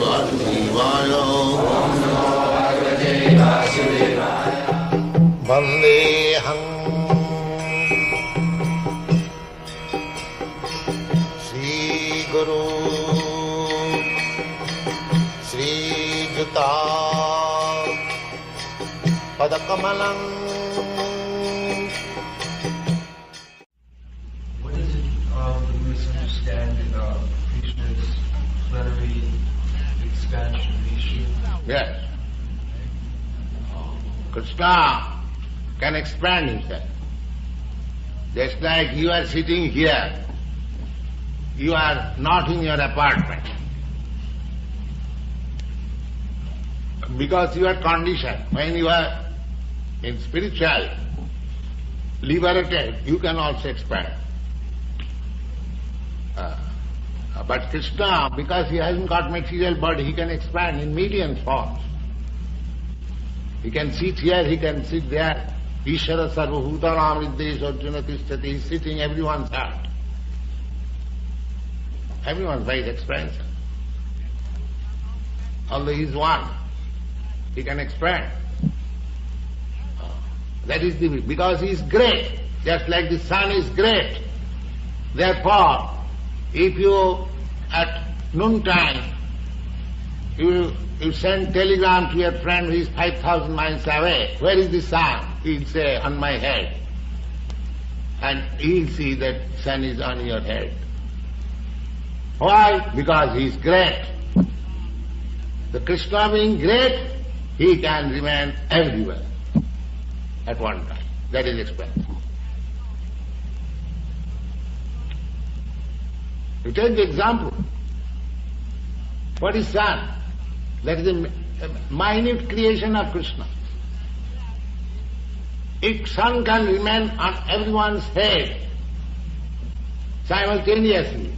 वासुदेवाय वन्देऽहम् श्रीगुरु श्रीयुता पदकमलम् Krishna can expand himself. Just like you are sitting here, you are not in your apartment. Because you are conditioned. When you are in spiritual, liberated, you can also expand. Uh, but Krishna, because he hasn't got material body, he can expand in million forms. He can sit here, he can sit there. Ishara sarvabhutanam viddesh arjuna tishtati. Is sitting everyone's heart. Everyone's by his expansion. Although he is one, he can expand. That is the because he is great, just like the sun is great. Therefore, if you at noontime you, you send telegram to your friend who is 5,000 miles away, where is the sun? He'll say, on my head. And he'll see that sun is on your head. Why? Because he is great. The Krishna being great, he can remain everywhere at one time. That is explained. You take the example. What is sun? That is a minute creation of Krishna. If sun can remain on everyone's head simultaneously,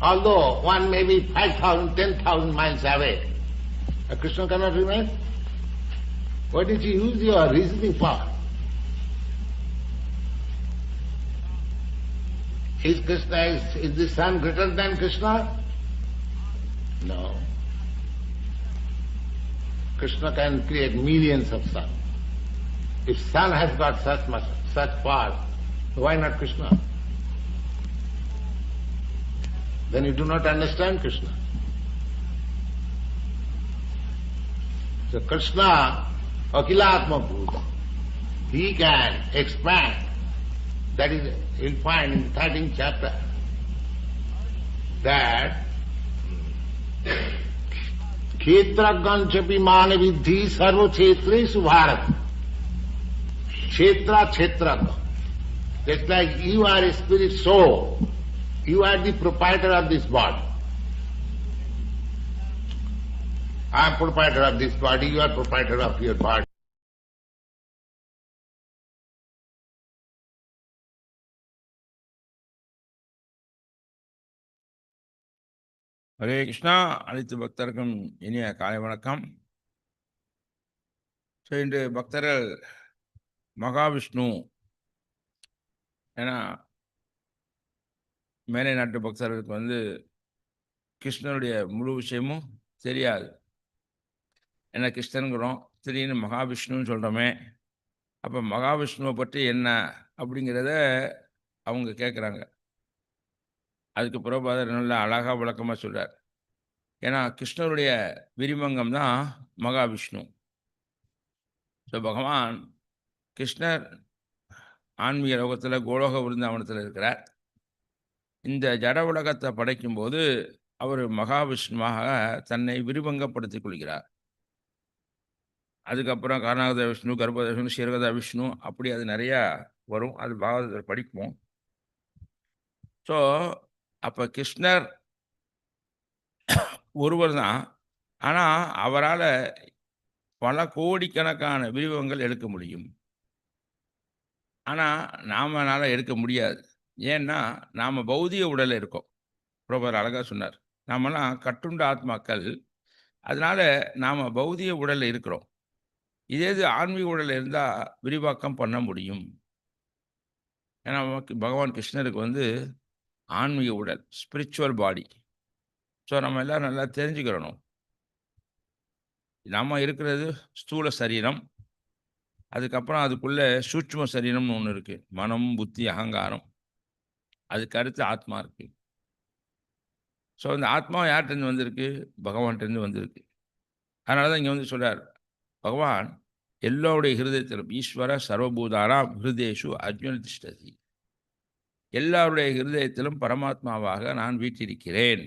although one may be 5,000, 10,000 miles away, uh, Krishna cannot remain. What did you use your reasoning for? Is Krishna, is, is the sun greater than Krishna? No. Krishna can create millions of suns. If sun has got such much, such power, why not Krishna? Then you do not understand Krishna. So Krishna, Akilatma Bhuta, he can expand. That is, you'll find in the 13th chapter that क्षेत्र विमान विधि सर्व क्षेत्र भारत। क्षेत्र क्षेत्र it's like you are spirit so you are the proprietor of this body I am proprietor of this body you are proprietor of your body Hare Krishna. அனைத்து பக்தருக்கும் இனிய காலை வணக்கம். ஸோ இன்று பக்தர்கள் மகாவிஷ்ணு ஏன்னா மேலை நாட்டு பக்தர்களுக்கு வந்து கிருஷ்ணனுடைய முழு விஷயமும் தெரியாது. ஏன்னா கிருஷ்ணனுங்கிறோம் திடீர்னு மகாவிஷ்ணுன்னு சொல்கிறோமே அப்போ மகாவிஷ்ணுவை பற்றி என்ன அப்படிங்கிறத அவங்க கேட்குறாங்க அதுக்கு பிரபாதர் நல்லா அழகாக விளக்கமாக சொல்கிறார் ஏன்னா கிருஷ்ணருடைய விரிமங்கம் தான் மகாவிஷ்ணு. ஸோ பகவான் கிருஷ்ணர் ஆன்மீக லோகத்தில் கோலோக விருந்தாவனத்தில் இருக்கிறார். இந்த ஜட உலகத்தை படைக்கும்போது அவர் மகாவிஷ்ணுவாக தன்னை விரிவங்கப்படுத்திக் கொள்கிறார். அதுக்கப்புறம் கருணாகத விஷ்ணு கர்ப்பத விஷ்ணு ஸ்ரீரகத விஷ்ணு அப்படி அது நிறையா வரும். அது பாகவதத்தில் படிப்போம். ஸோ அப்போ கிருஷ்ணர் ஒருவர் தான். ஆனால் அவரால் பல கோடிக்கணக்கான விரிவங்கள் எடுக்க முடியும். ஆனால் நாமனால் எடுக்க முடியாது. ஏன்னா நாம் பௌதிக உடலில் இருக்கோம். பிரபர் அழகாக சொன்னார். நாமெல்லாம் கட்டுண்ட ஆத்மாக்கள். அதனால் நாம் பௌதிக உடலில் இருக்கிறோம். இதே இது ஆன்மீக உடலில் இருந்தால் விரிவாக்கம் பண்ண முடியும். ஏன்னா பகவான் கிருஷ்ணருக்கு வந்து ஆன்மீக உடல் ஸ்பிரிச்சுவல் பாடி ஸோ நம்ம எல்லாம் நல்லா தெரிஞ்சுக்கிறணும். நம்ம இருக்கிறது ஸ்தூல சரீரம். அதுக்கப்புறம் அதுக்குள்ளே சூட்சும சரீரம்னு ஒன்று இருக்குது மனம் புத்தி அகங்காரம். அதுக்கு அடுத்து ஆத்மா இருக்குது ஸோ இந்த ஆத்மா யார்கிட்டருந்து வந்திருக்கு? பகவான்கிட்டருந்து வந்திருக்கு. அதனால தான் இங்கே வந்து சொல்கிறார் பகவான் எல்லோருடைய ஹிருதயத்திலும் ஈஸ்வர சர்வபூதானாம் ஹிருதேஷு அர்ஜுன திஷ்டதி எல்லாருடைய ஹிருதயத்திலும் பரமாத்மாவாக நான் வீற்றிருக்கிறேன்.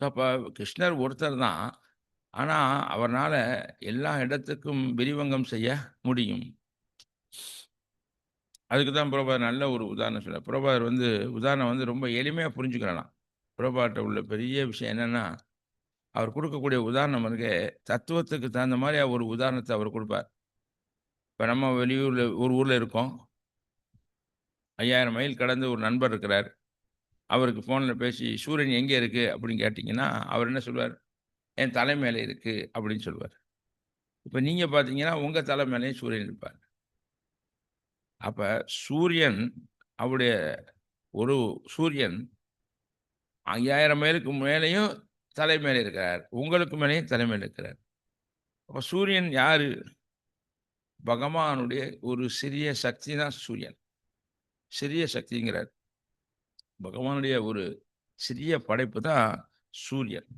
ஸோ அப்போ கிருஷ்ணர் ஒருத்தர் தான். ஆனால் அவரால் எல்லா இடத்துக்கும் விரிவங்கம் செய்ய முடியும். அதுக்கு தான் புரோபாதர் நல்ல ஒரு உதாரணம் சொல்ல புரோபாதர் வந்து உதாரணம் வந்து ரொம்ப எளிமையாக புரிஞ்சுக்கலாம் புரோபாட்ட உள்ள பெரிய விஷயம் என்னென்னா அவர் கொடுக்கக்கூடிய உதாரணம் இருக்கு தத்துவத்துக்கு தகுந்த மாதிரி ஒரு உதாரணத்தை அவர் கொடுப்பார். இப்போ நம்ம வெளியூரில் ஒரு ஊரில் இருக்கோம். ஐயாயிரம் மைல் கடந்து ஒரு நண்பர் இருக்கிறார். அவருக்கு ஃபோனில் பேசி சூரியன் எங்கே இருக்குது அப்படின்னு கேட்டிங்கன்னா அவர் என்ன சொல்வார்? என் தலை மேலே இருக்குது அப்படின்னு சொல்லுவார் இப்போ நீங்கள் பார்த்தீங்கன்னா உங்கள் தலை மேலேயும் சூரியன் இருப்பார். அப்போ சூரியன் அவருடைய ஒரு சூரியன் ஐயாயிரம் மைலுக்கு மேலேயும் தலை மேலே இருக்கிறார். உங்களுக்கு மேலேயும் தலை மேலே இருக்கிறார். அப்போ சூரியன் யார்? பகவானுடைய ஒரு சிறிய சக்தி தான் சூரியன். சிறிய சக்திங்கிறார். பகவானுடைய ஒரு சிறிய படைப்பு தான் சூரியன்.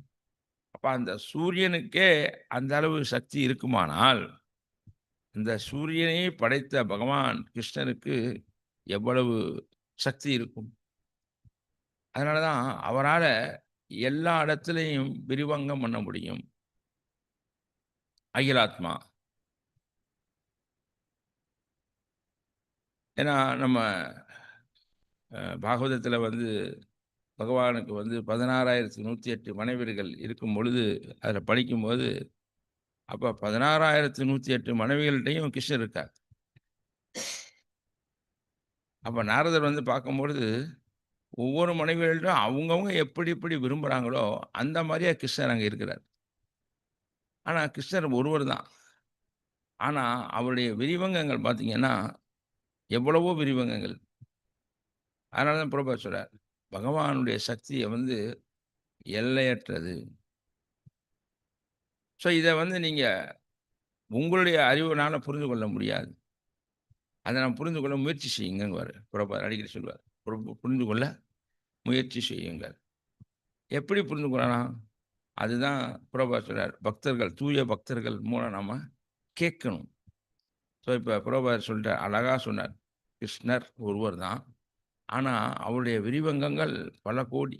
அப்போ அந்த சூரியனுக்கே அந்த அளவு சக்தி இருக்குமானால் இந்த சூரியனை படைத்த பகவான் கிருஷ்ணனுக்கு எவ்வளவு சக்தி இருக்கும்? அதனால தான் அவரால் எல்லா இடத்துலையும் விரிவங்கம் பண்ண முடியும். அகிலாத்மா ஏன்னா நம்ம பாகவதத்தில் வந்து பகவானுக்கு வந்து பதினாறாயிரத்தி நூற்றி எட்டு மனைவிகள் இருக்கும் பொழுது அதில் படிக்கும்போது அப்போ பதினாறாயிரத்தி நூற்றி எட்டு மனைவிகள்கிட்டையும் கிருஷ்ணர் இருக்கார். அப்போ நாரதர் வந்து பார்க்கும்பொழுது ஒவ்வொரு மனைவிகள்டும் அவங்கவுங்க எப்படி எப்படி விரும்புகிறாங்களோ அந்த மாதிரியே கிருஷ்ணர் அங்கே இருக்கிறார். ஆனால் கிருஷ்ணர் ஒருவர் தான். ஆனால் அவருடைய விரிவங்கங்கள் பார்த்திங்கன்னா எவ்வளவோ விரிவங்கங்கள். அதனால தான் பிரபா சொல்கிறார் பகவானுடைய சக்தியை வந்து எல்லையற்றது. ஸோ இதை வந்து நீங்கள் உங்களுடைய அறிவுனால புரிந்து கொள்ள முடியாது. அதை நான் புரிந்து கொள்ள முயற்சி செய்யுங்கங்குவார். பிரபா அடிக்கடி சொல்வார் புரிந்து கொள்ள முயற்சி செய்யுங்கள். எப்படி புரிந்து கொள்ளலாம்? அதுதான் புறபா சொல்கிறார் பக்தர்கள் தூய பக்தர்கள் மூலம் நம்ம கேட்கணும். ஸோ இப்போ புரோபார் சொல்லிட்டார் அழகாக சொன்னார் கிருஷ்ணர் ஒருவர் தான் ஆனால் அவருடைய விரிவங்கங்கள் பல கோடி.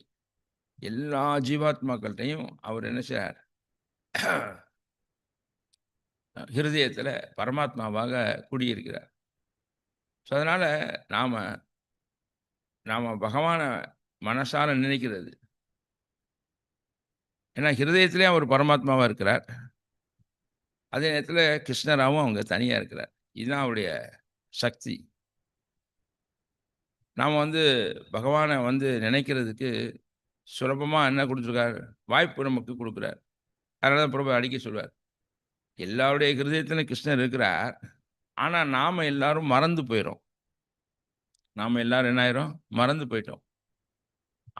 எல்லா ஜீவாத்மாக்கள்கிட்டையும் அவர் என்ன செய்கிறார் ஹிருதயத்தில் பரமாத்மாவாக குடியிருக்கிறார். ஸோ அதனால் நாம் நாம் பகவானை மனசால் நினைக்கிறது. ஏன்னா ஹிருதயத்திலே அவர் பரமாத்மாவாக இருக்கிறார். அதே நேரத்தில் கிருஷ்ணராகவும் அவங்க தனியாக இருக்கிறார். இதுதான் அவருடைய சக்தி. நாம் வந்து பகவானை வந்து நினைக்கிறதுக்கு சுலபமாக என்ன கொடுத்துருக்கார்? வாய்ப்பு நமக்கு கொடுக்குறார். அதனால தான் பிரபு அடிக்க சொல்வார். எல்லாருடைய ஹிருதயத்திலும் கிருஷ்ணர் இருக்கிறார். ஆனால் நாம் எல்லாரும் மறந்து போயிடும் நாம் எல்லாரும் என்ன ஆயிரும் மறந்து போயிட்டோம்.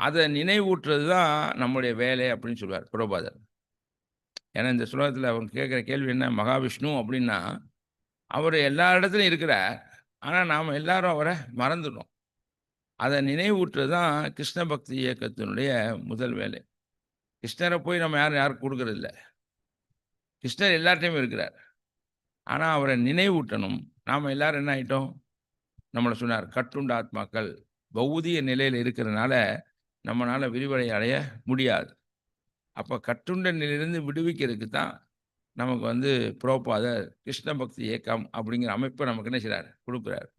அதை நினைவூட்டுறது தான் நம்முடைய வேலை அப்படின்னு சொல்லுவார் புரோபாதர் ஏன்னா இந்த சுலோகத்தில் அவங்க கேட்குற கேள்வி என்ன? மகாவிஷ்ணு அப்படின்னா அவர் எல்லா இடத்துலையும் இருக்கிறார். ஆனால் நாம் எல்லாரும் அவரை மறந்துடும் அதை நினைவூட்டுறது தான் கிருஷ்ண பக்தி இயக்கத்தினுடைய முதல் வேலை. கிருஷ்ணரை போய் நம்ம யாரும் யாருக்கும் கொடுக்கறதில்ல. கிருஷ்ணர் எல்லார்ட்டையும் இருக்கிறார். ஆனால் அவரை நினைவூட்டணும். நாம் எல்லாரும் என்ன ஆகிட்டோம் நம்மளை சொன்னார் கட்டுண்ட ஆத்மாக்கள் பௌதிய நிலையில் இருக்கிறனால நம்மளால் விரிவடை அடைய முடியாது. அப்போ கட்டுண்ட நிலையிலேருந்து விடுவிக்கிறதுக்கு தான் நமக்கு வந்து புரோபாத கிருஷ்ண பக்தி இயக்கம் அப்படிங்கிற அமைப்பை நமக்கு என்ன செய்கிறார் கொடுக்குறாரு.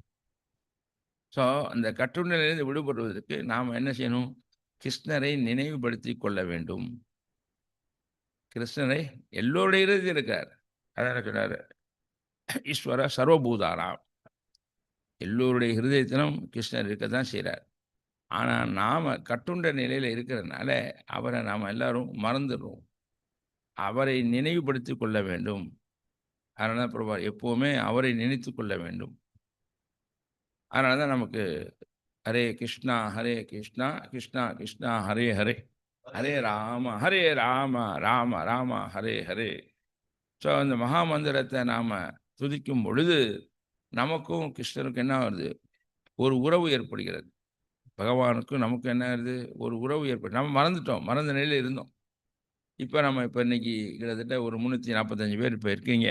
ஸோ அந்த கட்டுண்ட விடுபடுவதற்கு நாம் என்ன செய்யணும்? கிருஷ்ணரை நினைவுபடுத்தி கொள்ள வேண்டும். கிருஷ்ணரை எல்லோருடைய இறுதி இருக்கார். அதான் சொன்னார்? ஈஸ்வர சர்வபூதானாம். எல்லோருடைய ஹிருதயத்திலும் கிருஷ்ணர் இருக்க தான் செய்கிறார் ஆனால் நாம் கட்டுண்ட நிலையில் இருக்கிறதுனால அவரை நாம் எல்லாரும் மறந்துடுறோம். அவரை நினைவுபடுத்தி கொள்ள வேண்டும். அதனால் பிரபா எப்போவுமே அவரை நினைத்து கொள்ள வேண்டும். அதனால தான் நமக்கு ஹரே கிருஷ்ணா ஹரே கிருஷ்ணா கிருஷ்ணா கிருஷ்ணா ஹரே ஹரே. ஹரே ராம ஹரே ராம ராம ராம ஹரே ஹரே. ஸோ அந்த மகா மந்திரத்தை நாம் துதிக்கும் பொழுது நமக்கும் கிருஷ்ணருக்கும் என்ன வருது? ஒரு உறவு ஏற்படுகிறது. பகவானுக்கும் நமக்கும் என்ன ஆகுது ஒரு உறவு ஏற்படு நம்ம மறந்துட்டோம் மறந்த நிலையில் இருந்தோம். இப்போ நம்ம இப்போ இன்றைக்கி கிட்டத்தட்ட ஒரு முந்நூற்றி நாற்பத்தஞ்சு பேர் இப்போ இருக்கீங்க.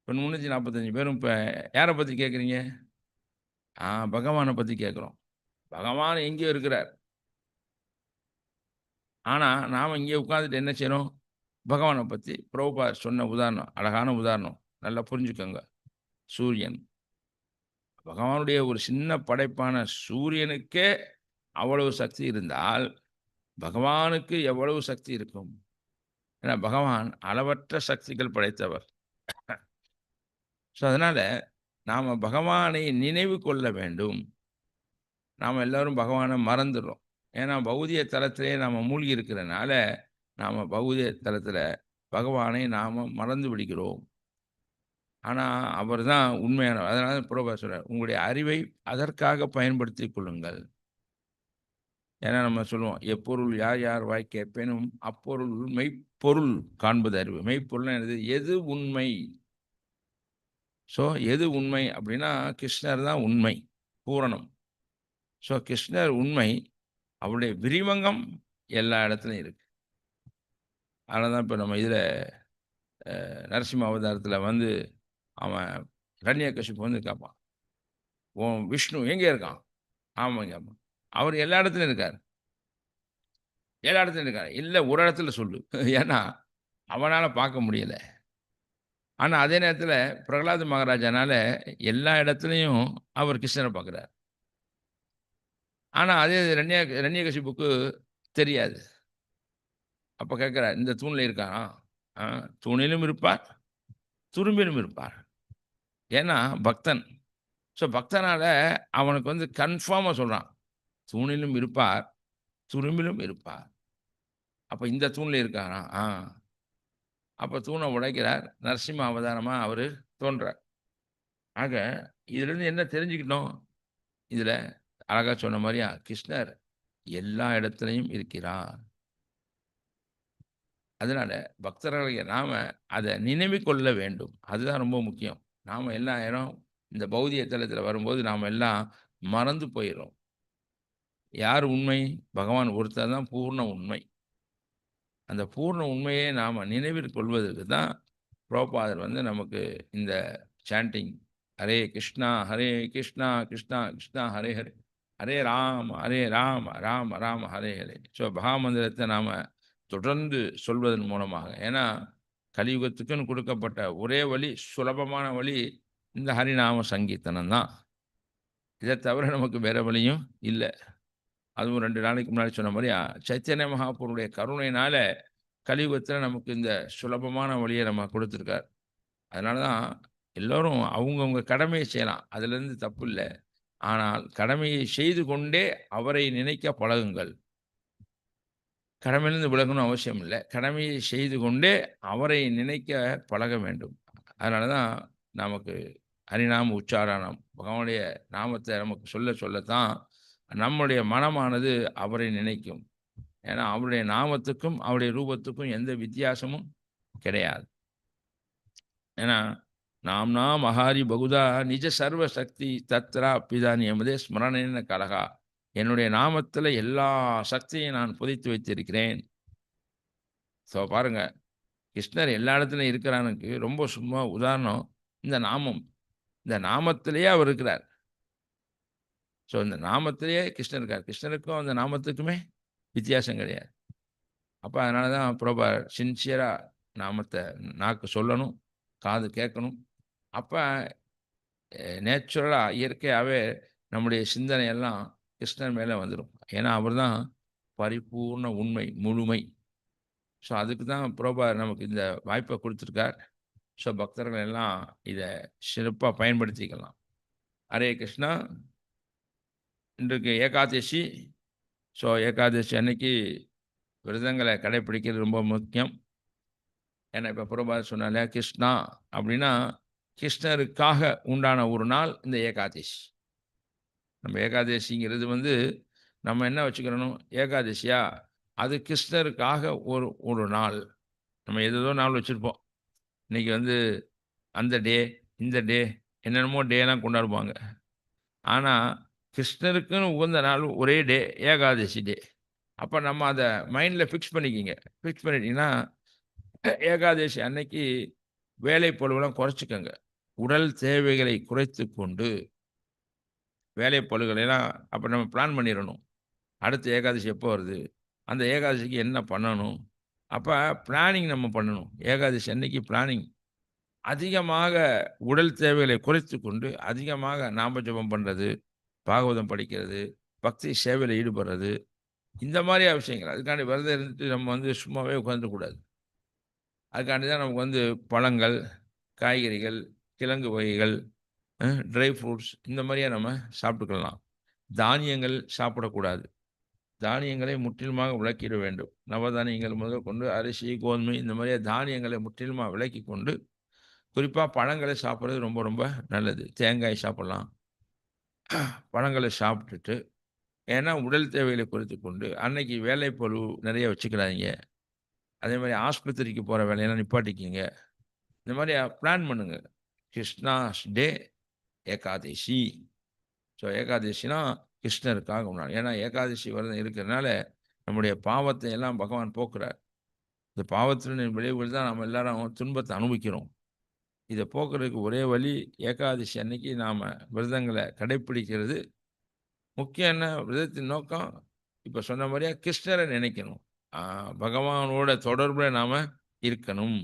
இப்போ முந்நூற்றி நாற்பத்தஞ்சு பேரும் இப்போ யாரை பற்றி கேட்குறீங்க பகவானை பற்றி கேட்குறோம். பகவான் எங்கேயோ இருக்கிறார். ஆனால் நாம் இங்கே உட்காந்துட்டு என்ன செய்யணும்? பகவானை பற்றி பிரபுபா சொன்ன உதாரணம் அழகான உதாரணம். நல்லா புரிஞ்சுக்கோங்க. சூரியன். பகவானுடைய ஒரு சின்ன படைப்பான சூரியனுக்கே அவ்வளவு சக்தி இருந்தால் பகவானுக்கு எவ்வளவு சக்தி இருக்கும்? ஏன்னா பகவான் அளவற்ற சக்திகள் படைத்தவர். ஸோ அதனால் நாம் பகவானை நினைவு கொள்ள வேண்டும். நாம் எல்லோரும் பகவானை மறந்துடுறோம். ஏன்னா பௌதிய தலத்திலே நாம் மூழ்கி இருக்கிறனால நாம் பௌதிய தலத்தில் பகவானை நாம் மறந்து விடுகிறோம். ஆனால் அவர் தான் உண்மையான அதனால புரோபா சொல்கிறார் உங்களுடைய அறிவை அதற்காக பயன்படுத்தி கொள்ளுங்கள். ஏன்னா நம்ம சொல்லுவோம் எப்பொருள் யார் யார் வாய் கேட்பேனும் அப்பொருள் மெய்ப்பொருள் காண்பது அறிவு. மெய்ப்பொருள்னா என்னது? எது உண்மை? ஸோ எது உண்மை அப்படின்னா கிருஷ்ணர் தான் உண்மை பூரணம். ஸோ கிருஷ்ணர் உண்மை அவருடைய விரிவங்கம் எல்லா இடத்துலையும் இருக்குது அதனால தான் இப்போ நம்ம இதில் நரசிம்ம அவதாரத்தில் வந்து அவன் ரண்யகசிப்பு வந்து கேட்பான் ஓ விஷ்ணு எங்கே இருக்கான்? ஆமாம் கேட்பான் அவர் எல்லா இடத்துலையும் இருக்கார். எல்லா இடத்துலையும் இருக்கார். இல்லை ஒரு இடத்துல சொல்லு. ஏன்னா அவனால் பார்க்க முடியலை. ஆனால் அதே நேரத்தில் பிரகலாத மகாராஜானால எல்லா இடத்துலையும் அவர் கிருஷ்ணரை பார்க்குறார் ஆனால் அதே ரண்யா ரண்ய ரண்யகசிப்புக்கு தெரியாது. அப்போ கேட்குறார் இந்த தூணில் இருக்கானா ஆ தூணிலும் இருப்பார் துரும்பிலும் இருப்பார். ஏன்னா பக்தன். ஸோ பக்தனால் அவனுக்கு வந்து கன்ஃபார்மாக சொல்கிறான் தூணிலும் இருப்பார் துரும்பிலும் இருப்பார். அப்போ இந்த தூணில் இருக்காரா? ஆ. அப்போ தூணை உடைக்கிறார். நரசிம்ம அவதாரமாக அவர் தோன்றார். ஆக இதுலேருந்து என்ன தெரிஞ்சுக்கிட்டோம்? இதில் அழகாக சொன்ன மாதிரியா கிருஷ்ணர் எல்லா இடத்துலையும் இருக்கிறார். அதனால் பக்தர்களாகிய நாம் அதை நினைவு கொள்ள வேண்டும். அதுதான் ரொம்ப முக்கியம். நாம் எல்லா இடம் இந்த பௌதிய தலத்தில் வரும்போது நாம் எல்லாம் மறந்து போயிடும் யார் உண்மை? பகவான் ஒருத்தர் தான் பூர்ண உண்மை. அந்த பூர்ண உண்மையை நாம் நினைவில் கொள்வதற்கு தான் புரோபாதர் வந்து நமக்கு இந்த சாண்டிங் ஹரே கிருஷ்ணா ஹரே கிருஷ்ணா கிருஷ்ணா கிருஷ்ணா ஹரே ஹரே ஹரே ராம ஹரே ராம ராம ராம ஹரே ஹரே. ஸோ மகாமந்திரத்தை நாம் தொடர்ந்து சொல்வதன் மூலமாக ஏன்னா கலியுகத்துக்குன்னு கொடுக்கப்பட்ட ஒரே வழி சுலபமான வழி இந்த ஹரிநாம சங்கீர்த்தனம் தான். இதை தவிர நமக்கு வேற வழியும் இல்லை. அதுவும் ரெண்டு நாளைக்கு முன்னாடி சொன்ன மாதிரி சைத்தன்ய மகாபுருடைய கருணையினால கலியுகத்தில் நமக்கு இந்த சுலபமான வழியை நம்ம கொடுத்துருக்கார். அதனால தான் எல்லோரும் அவங்கவுங்க கடமையை செய்யலாம். அதுலேருந்து தப்பு இல்லை. ஆனால் கடமையை செய்து கொண்டே அவரை நினைக்க பழகுங்கள். கடமையிலிருந்து விலகணும் அவசியம் இல்லை. கடமையை செய்து கொண்டே அவரை நினைக்க பழக வேண்டும். அதனால தான் நமக்கு ஹரிநாம உச்சாரணம். பகவானுடைய நாமத்தை நமக்கு சொல்ல சொல்லத்தான் நம்முடைய மனமானது அவரை நினைக்கும். ஏன்னா அவருடைய நாமத்துக்கும் அவருடைய ரூபத்துக்கும் எந்த வித்தியாசமும் கிடையாது. ஏன்னா நாம் நாம் மகாரி பகுதா நிஜ சர்வ சக்தி தத்ரா பிதானி எமதே ஸ்மரணின கலகா. என்னுடைய நாமத்தில் எல்லா சக்தியையும் நான் புதைத்து வைத்திருக்கிறேன். ஸோ பாருங்க. கிருஷ்ணர் எல்லா இடத்துலையும் இருக்கிறானுக்கு ரொம்ப சும்மா உதாரணம். இந்த நாமம். இந்த நாமத்திலேயே அவர் இருக்கிறார். ஸோ இந்த நாமத்திலேயே கிருஷ்ணர் இருக்கார். கிருஷ்ணருக்கும் அந்த நாமத்துக்குமே வித்தியாசம் கிடையாது. அப்போ அதனால தான் பிரபா சின்சியராக நாமத்தை நாக்கு சொல்லணும் காது கேட்கணும். அப்போ நேச்சுரலாக இயற்கையாகவே நம்முடைய சிந்தனை எல்லாம் கிருஷ்ணர் மேலே வந்துடும் ஏன்னா அவர் தான் பரிபூர்ண உண்மை முழுமை. ஸோ அதுக்கு தான் புரோபா நமக்கு இந்த வாய்ப்பை கொடுத்துருக்கார். ஸோ பக்தர்கள் எல்லாம் இதை சிறப்பாக பயன்படுத்திக்கலாம். ஹரே கிருஷ்ணா. இன்றைக்கு ஏகாதசி. ஸோ ஏகாதசி அன்னைக்கு விரதங்களை கடைப்பிடிக்கிறது ரொம்ப முக்கியம். ஏன்னா இப்போ புரோபா சொன்னாலே கிருஷ்ணா அப்படின்னா கிருஷ்ணருக்காக உண்டான ஒரு நாள் இந்த ஏகாதசி. நம்ம ஏகாதசிங்கிறது வந்து நம்ம என்ன வச்சுக்கிறணும்? ஏகாதசியா? அது கிருஷ்ணருக்காக ஒரு ஒரு நாள். நம்ம எதோ நாள் வச்சுருப்போம். இன்னைக்கு வந்து அந்த டே இந்த டே என்னென்னமோ டேலாம் கொண்டாடுவாங்க. ஆனால் கிருஷ்ணருக்குன்னு உகந்த நாள் ஒரே டே ஏகாதசி டே. அப்போ நம்ம அதை மைண்டில் ஃபிக்ஸ் பண்ணிக்கிங்க. ஃபிக்ஸ் பண்ணிட்டீங்கன்னா ஏகாதசி அன்னைக்கு வேலை பொழுவெல்லாம் குறைச்சிக்கோங்க. உடல் தேவைகளை குறைத்து கொண்டு வேலை பொழுகளெல்லாம் அப்போ நம்ம பிளான் பண்ணிடணும். அடுத்த ஏகாதசி எப்போ வருது? அந்த ஏகாதசிக்கு என்ன பண்ணணும்? அப்போ பிளானிங் நம்ம பண்ணணும். ஏகாதசி அன்னைக்கு பிளானிங் அதிகமாக உடல் தேவைகளை குறைத்து கொண்டு அதிகமாக நாம ஜபம் பண்ணுறது பாகவதம் படிக்கிறது பக்தி சேவையில் ஈடுபடுறது இந்த மாதிரியான விஷயங்கள். அதுக்காண்டி விரதம் இருந்துட்டு நம்ம வந்து சும்மாவே உட்காந்துக்கூடாது அதுக்காண்டி தான் நமக்கு வந்து பழங்கள் காய்கறிகள் கிழங்கு வகைகள் ட்ரை ஃப்ரூட்ஸ் இந்த மாதிரியாக நம்ம சாப்பிட்டுக்கலாம். தானியங்கள் சாப்பிடக்கூடாது. தானியங்களை முற்றிலுமாக விளக்கிட வேண்டும். நவதானியங்கள் முதல் கொண்டு அரிசி கோதுமை இந்த மாதிரியாக தானியங்களை முற்றிலுமாக விளக்கி கொண்டு குறிப்பாக பழங்களை சாப்பிட்றது ரொம்ப ரொம்ப நல்லது. தேங்காய் சாப்பிட்லாம். பழங்களை சாப்பிட்டுட்டு ஏன்னா உடல் தேவைகளை குறைத்து கொண்டு அன்னைக்கு வேலை பழு நிறைய வச்சுக்கிறாங்க. அதே மாதிரி ஆஸ்பத்திரிக்கு போகிற வேலையெல்லாம் நிப்பாட்டிக்கிங்க. இந்த மாதிரி பிளான் பண்ணுங்க. கிருஷ்ணாஸ் டே ஏகாதசி. ஸோ ஏகாதசினா கிருஷ்ணருக்காக உண்டான ஏன்னா ஏகாதசி விரதம் இருக்கிறதுனால நம்முடைய பாவத்தை எல்லாம் பகவான் போக்குறார். இந்த பாவத்தின் விளைவுகள் தான் நம்ம எல்லாரும் துன்பத்தை அனுபவிக்கிறோம். இதை போக்குறதுக்கு ஒரே வழி ஏகாதசி அன்னைக்கு நாம் விரதங்களை கடைப்பிடிக்கிறது. முக்கிய என்ன? விரதத்தின் நோக்கம் இப்போ சொன்ன மாதிரியா கிருஷ்ணரை நினைக்கணும். பகவானோட தொடர்பில் நாம் இருக்கணும்.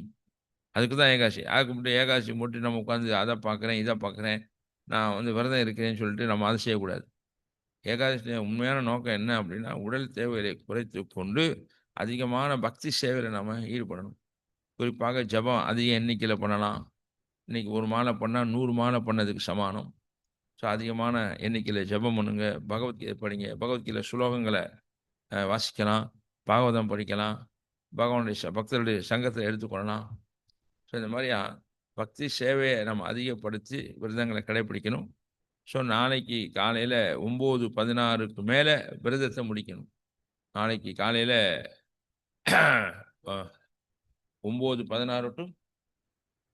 அதுக்கு தான் ஏகாசி அதுக்கு மட்டும் ஏகாசி மட்டும் நம்ம உட்காந்து அதை பார்க்குறேன் இதை பார்க்குறேன் நான் வந்து விரதம் இருக்கிறேன்னு சொல்லிட்டு நம்ம அதை செய்யக்கூடாது. ஏகாதசி உண்மையான நோக்கம் என்ன அப்படின்னா உடல் தேவைகளை குறைத்து கொண்டு அதிகமான பக்தி சேவையில் நம்ம ஈடுபடணும். குறிப்பாக ஜபம் அதிக எண்ணிக்கையில் பண்ணலாம். இன்னைக்கு ஒரு மாலை பண்ணால் நூறு மாலை பண்ணதுக்கு சமானம். ஸோ அதிகமான எண்ணிக்கையில் ஜெபம் பண்ணுங்க பகவத்கீதை படிங்க பகவத்கீதை சுலோகங்களை வாசிக்கலாம் பாகவதம் படிக்கலாம் பகவானுடைய ச- பக்தருடைய சங்கத்தில் எடுத்துக்கொள்ளலாம் ஸோ இந்த மாதிரியா பக்தி சேவையை நம்ம அதிகப்படுத்தி விரதங்களை கடைப்பிடிக்கணும் ஸோ நாளைக்கு காலையில் ஒம்பது பதினாறுக்கு மேலே விரதத்தை முடிக்கணும். நாளைக்கு காலையில் ஒம்பது பதினாறு டு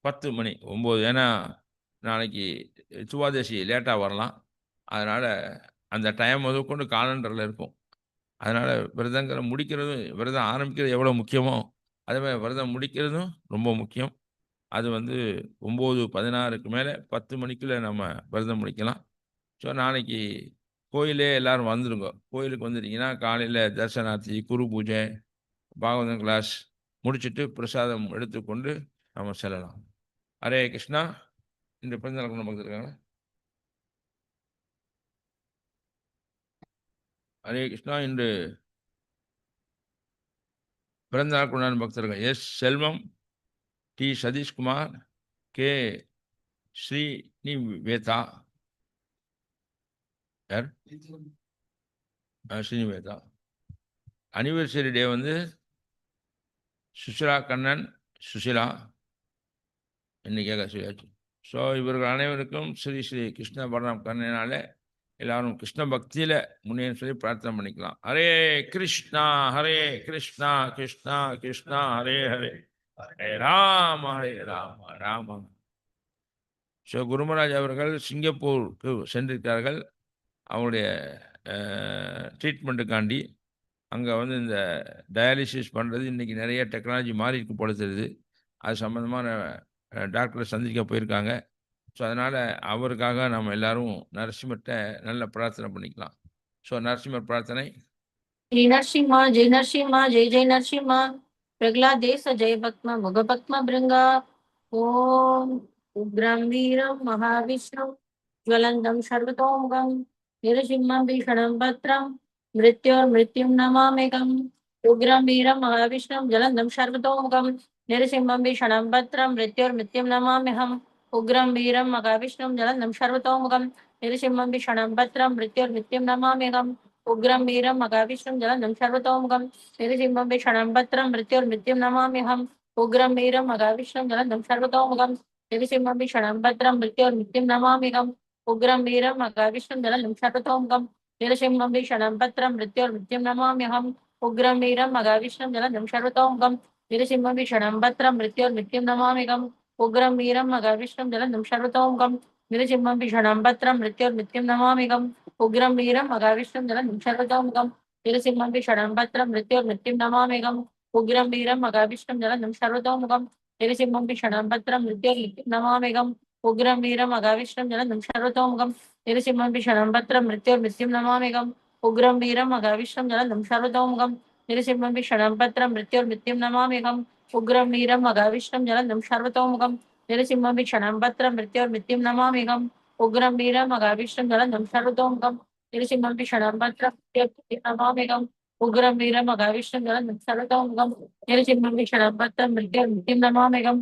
பத்து மணி ஒம்பது. ஏன்னா நாளைக்கு சுவாதசி லேட்டாக வரலாம். அதனால் அந்த டைம் முதற்கொண்டு காலண்டரில் இருக்கும். அதனால் விரதங்களை முடிக்கிறதும் விரதம் ஆரம்பிக்கிறது எவ்வளோ முக்கியமோ அதே மாதிரி விரதம் முடிக்கிறதும் ரொம்ப முக்கியம். அது வந்து ஒம்பது பதினாறுக்கு மேலே பத்து மணிக்குள்ளே நம்ம விரதம் முடிக்கலாம். ஸோ நாளைக்கு கோயிலே எல்லோரும் வந்துருங்க. கோயிலுக்கு வந்துட்டீங்கன்னா காலையில் தர்சனார்த்தி குரு பூஜை பாகவதம் கிளாஸ் முடிச்சுட்டு பிரசாதம் எடுத்துக்கொண்டு நம்ம செல்லலாம். ஹரே கிருஷ்ணா. இந்த பிறந்தநாள் கொண்டு பக்கத்தில் ஹரே கிருஷ்ணா இன்று பிறந்தநாள் கொண்டாடும் பக்தர்கள் S Selvam T Sathishkumar K Sri Nivetha யார் ஸ்ரீனிவேதா. அனிவர்சரி டே வந்து சுஷிலா கண்ணன் சுஷிலா. இன்றைக்காக சொல்லியாச்சு? ஸோ இவர்கள் அனைவருக்கும் ஸ்ரீ ஸ்ரீ கிருஷ்ண பரணம் கண்ணினாலே எல்லாரும் கிருஷ்ண பக்தியில் முன்னேன்னு சொல்லி பிரார்த்தனை பண்ணிக்கலாம். ஹரே கிருஷ்ணா ஹரே கிருஷ்ணா கிருஷ்ணா கிருஷ்ணா ஹரே ஹரே. ஹரே ராம ஹரே ராம ராம. ஸோ குருமராஜ் அவர்கள் சிங்கப்பூருக்கு சென்றிருக்கிறார்கள். அவருடைய ட்ரீட்மெண்ட்டுக்காண்டி அங்கே வந்து இந்த டயாலிசிஸ் பண்ணுறது இன்றைக்கி நிறைய டெக்னாலஜி மாறி இருக்கு போல தெரியுது. அது சம்மந்தமான டாக்டரை சந்திக்க போயிருக்காங்க. ஸோ அதனால் அவருக்காக நம்ம எல்லாரும் நரசிம்மர்கிட்ட நல்ல பிரார்த்தனை பண்ணிக்கலாம். ஸோ நரசிம்மர் பிரார்த்தனை. ஸ்ரீ நரசிம்மா ஜெய் நரசிம்மா ஜெய் ஜெய் நரசிம்மா. பிரகலாதேச ஜெய பத்ம முகபத்ம பிருங்கா. ஓம் உக்ரம் வீரம் மகாவிஷ்ணு. ஜுவலந்தம் சர்வதோமுகம். நிரசிம்மம் பீஷணம் பத்ரம். மிருத்யோர் மிருத்யும் நமாமேகம். உக்ரம் வீரம் மகாவிஷ்ணம் ஜலந்தம் சர்வதோமுகம். निरसिंहं भीषणं भद्रं मृत्योर्मृत्युं नमाम्यहम्। उग्रं वीरं महाविष्णुं ज्वलन्तं सर्वतोमुखं निरसिंहं भीषणं भद्रं मृत्योर्मृत्युं नमाम्यहम्। उग्रं वीरं मगाविष्णुं जलनं सर्वतोमुखं निरसिंहं विषणं भद्रं मृत्युर्मृत्युं नमाम्यहम्। उग्रं वीरं मगाविष्णुं जलनं सर्वतोमुखं निरसिंहं विषणं भद्रं मृत्युर्मृत्युं नमाम्यहम्। उग्रं वीरं मगाविष्णुं जलनं सर्वतोमुखं निरसिंहं विषणं भद्रं मृत्युर्मृत्युं नमाम्यहम्। उग्रं वीरं मघाविष्णं जलदं वीरसिंहं षडम्बत्रं मृत्योर् मृत्युं मृत्यु गम् उग्रं वीरम् अगविष्णं जलन्दं सर्वतों गम् वीरसिंहं षडम्बत्रं मृत्योर् मृत्यु नमामि उग्रम वीरम वीरम् अगविष्णं जलन्दं सर्वतों गम् वीरसिंहं षडम्बत्रं मृत्यु मृत्युं उग्रम गम् उग्रं वीरम् अगविष्णं जलन्दं सर्वतों गम् वीरसिंहं षडम्बत्रं मृत्योर् मृत्युं नमामि गम् उग्रं वीरम् अगविष्णं जलन्दं सर्वतों गम् वीरसिंहं षडम्बत्रं मृत्योर् मृत्युं नमामि गम् उग्रं निरसिंहम क्षणपत्रम मृत्यु और मृत्युम नमाम्यकम उग्रम नीरम अघाविष्णम जलंधम सर्वतोमुखम निरसिंहम क्षणपत्रम मृत्यु और मृत्युम नमाम्यकम उग्रम नीरम अघाविष्णम जलंधम सर्वतोमुखम निरसिंहम क्षणपत्रम मृत्यु नमाम्यकम उग्रम नीरम अघाविष्णम जलंधम सर्वतोमुखम निरसिंहम क्षणपत्रम मृत्यु और मृत्युम नमाम्यकम